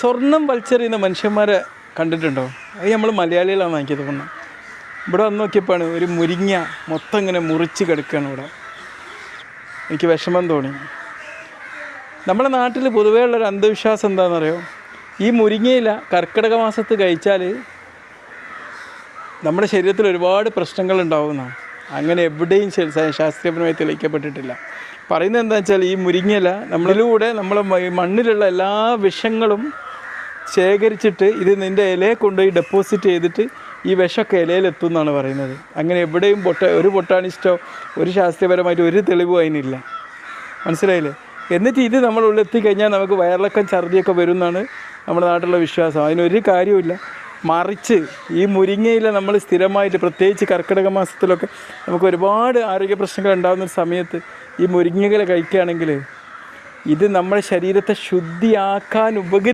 സ്വർണം വലിച്ചെറിയുന്ന മനുഷ്യന്മാരെ കണ്ടിട്ടുണ്ടോ? അത് നമ്മൾ മലയാളികളാണ് എനിക്ക് തോന്നുന്നത് ഇവിടെ വന്ന് നോക്കിയപ്പോഴാണ് ഒരു മുരിങ്ങ മൊത്തം ഇങ്ങനെ മുറിച്ച് കിടക്കുകയാണ് ഇവിടെ. എനിക്ക് വിഷമം തോന്നി. നമ്മുടെ നാട്ടിൽ പൊതുവേ ഉള്ളൊരു അന്ധവിശ്വാസം എന്താണെന്നറിയോ? ഈ മുരിങ്ങയില കർക്കിടക മാസത്ത് കഴിച്ചാൽ നമ്മുടെ ശരീരത്തിൽ ഒരുപാട് പ്രശ്നങ്ങൾ ഉണ്ടാവുന്നതാണ്. അങ്ങനെ എവിടെയും ശാസ്ത്രീയപരമായി തെളിയിക്കപ്പെട്ടിട്ടില്ല. പറയുന്നത് എന്താ വെച്ചാൽ ഈ മുരിങ്ങയില നമ്മളിലൂടെ നമ്മളെ മണ്ണിലുള്ള എല്ലാ വിഷങ്ങളും ശേഖരിച്ചിട്ട് ഇത് നിന്റെ ഇലയെ കൊണ്ടുപോയി ഡെപ്പോസിറ്റ് ചെയ്തിട്ട് ഈ വിഷമൊക്കെ ഇലയിലെത്തും എന്നാണ് പറയുന്നത്. അങ്ങനെ എവിടെയും ബൊട്ട ഒരു ബൊട്ടാണിസ്റ്റോ ഒരു ശാസ്ത്രീയപരമായിട്ട് ഒരു തെളിവും അതിനില്ല. മനസ്സിലായില്ലേ? എന്നിട്ട് ഇത് നമ്മൾ ഉള്ളിൽ എത്തിക്കഴിഞ്ഞാൽ നമുക്ക് വയറിളക്കം ഛർദിയൊക്കെ വരും എന്നാണ് നമ്മുടെ നാട്ടിലുള്ള വിശ്വാസം. അതിനൊരു കാര്യമില്ല മറിച്ച് ഈ മുരിങ്ങയില നമ്മൾ സ്ഥിരമായിട്ട് പ്രത്യേകിച്ച് കർക്കിടക മാസത്തിലൊക്കെ നമുക്ക് ഒരുപാട് ആരോഗ്യ പ്രശ്നങ്ങൾ ഉണ്ടാകുന്ന സമയത്ത് ഈ മുരിങ്ങയില കഴിക്കുകയാണെങ്കിൽ ഇത് നമ്മുടെ ശരീരത്തെ ശുദ്ധിയാക്കാൻ ഉപകരി